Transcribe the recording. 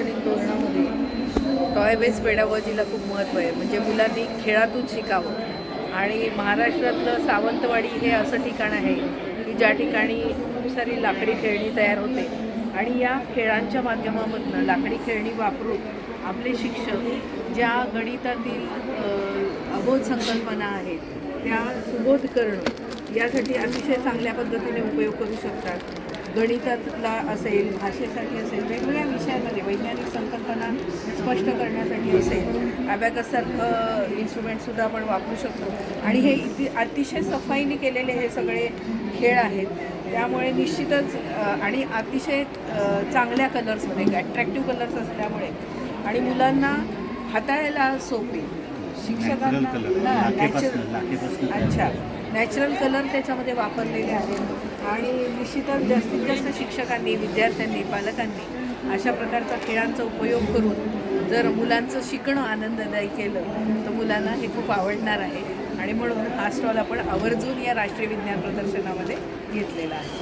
शैक्षणिक धोरणामध्ये toy base पेडागॉजीला खूप महत्त्व आहे. म्हणजे मुलांनी खेळातून शिकावं. आणि महाराष्ट्रातलं सावंतवाडी हे असं ठिकाण आहे की ज्या ठिकाणी खूप सारी लाकडी खेळणी तयार होते. आणि या खेळांच्या माध्यमामधनं लाकडी खेळणी वापरून आपले शिक्षक ज्या गणितातील अबोध संकल्पना आहेत त्या सुबोध करणं यासाठी अतिशय चांगल्या पद्धतीने उपयोग करू शकतात. गणितातला असेल भाषेसाठी असेल वेगवेगळ्या विषयांमध्ये वैज्ञानिक संकल्पना स्पष्ट करण्यासाठी असेल अबॅकससारखं इन्स्ट्रुमेंटसुद्धा आपण वापरू शकतो. आणि हे इति अतिशय सफाईने केलेले हे सगळे खेळ आहेत. त्यामुळे निश्चितच आणि अतिशय चांगल्या कलर्समध्ये ॲट्रॅक्टिव्ह कलर्स असल्यामुळे. आणि मुलांना हाताळायला सोपे. शिक्षकांना लाखेपासून- natural- लाखेपासून तयार अच्छा नॅचरल कलर त्याच्यामध्ये वापरलेले आहेत आणि निश्चितच जास्तीत जास्त शिक्षकांनी विद्यार्थ्यांनी पालकांनी अशा प्रकारचा खेळांचा उपयोग करून जर मुलांचं शिकणं आनंददायी केलं तर मुलांना हे खूप आवडणार आहे. आणि म्हणून हा स्टॉल आपण आवर्जून या राष्ट्रीय विज्ञान प्रदर्शनामध्ये घेतलेला आहे.